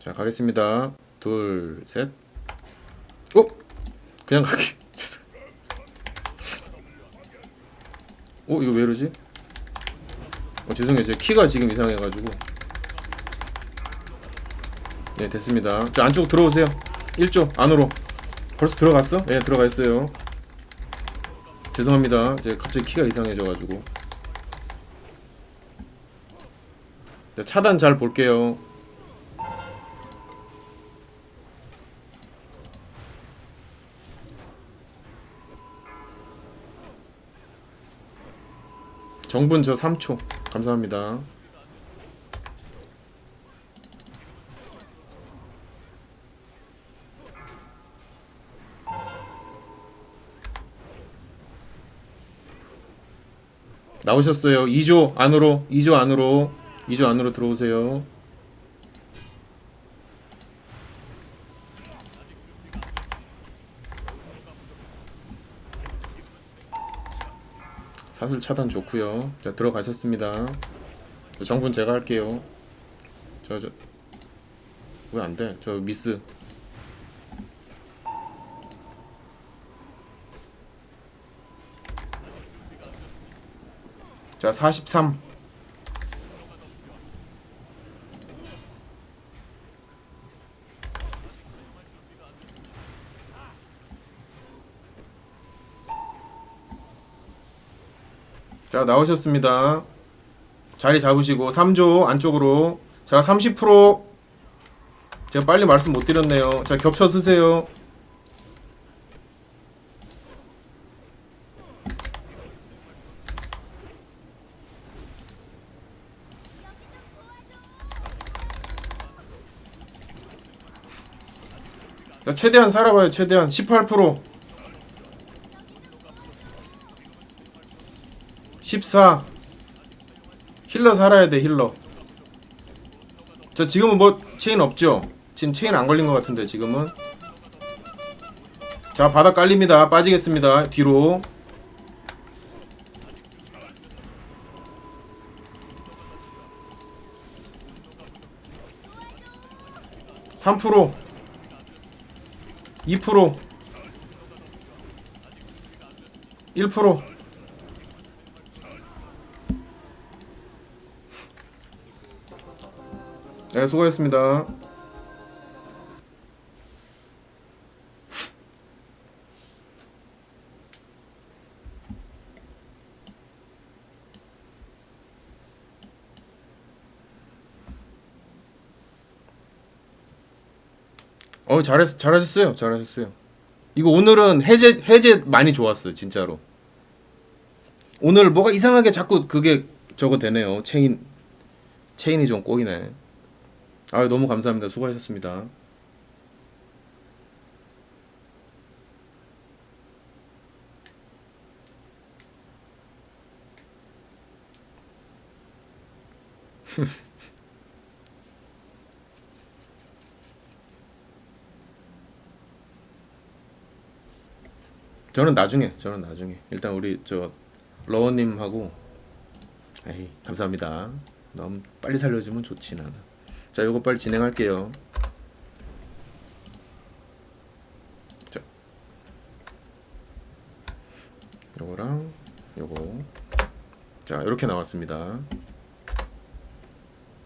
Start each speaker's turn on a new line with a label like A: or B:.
A: 자 가겠습니다. 둘, 셋. 어? 그냥 가기. 어 이거 왜 이러지? 어 죄송해요. 제 키가 지금 이상해가지고. 네 됐습니다. 저 안쪽 들어오세요. 1조 안으로. 벌써 들어갔어? 네 들어가 있어요. 죄송합니다. 제 갑자기 키가 이상해져가지고. 자, 차단 잘 볼게요. 정분 저 3초. 감사합니다. 나오셨어요. 2조 안으로, 2조 안으로, 2조 안으로 들어오세요. 사술 차단 좋고요. 자 들어가셨습니다. 저 정분 제가 할게요. 저 저 왜 안 돼? 저 미스. 자 43. 자 나오셨습니다. 자리 잡으시고 3조 안쪽으로 자30% 제가 빨리 말씀 못 드렸네요. 자 겹쳐 쓰세요. 자 최대한 살아봐요. 최대한 18% 14 힐러 살아야 돼 힐러. 저 지금은 뭐 체인 없죠? 지금 체인 안 걸린 것 같은데 지금은. 자 바닥 깔립니다. 빠지겠습니다 뒤로. (3% 2% 1% 네, 수고하셨습니다. 어, 잘했, 잘하셨어요. 잘하셨어요. 이거 오늘은 해제, 해제 많이 좋았어요. 진짜로. 오늘 뭐가 이상하게 자꾸 그게 저거 되네요. 체인, 체인이 좀 꼬이네. 아 너무 감사합니다. 수고하셨습니다. 저는 나중에 저는 나중에 일단 우리 저 러원님하고 에이 감사합니다. 너무 빨리 살려주면 좋지 나는. 자, 요거 빨리 진행할게요. 자, 요거랑 요거. 자, 이렇게 나왔습니다.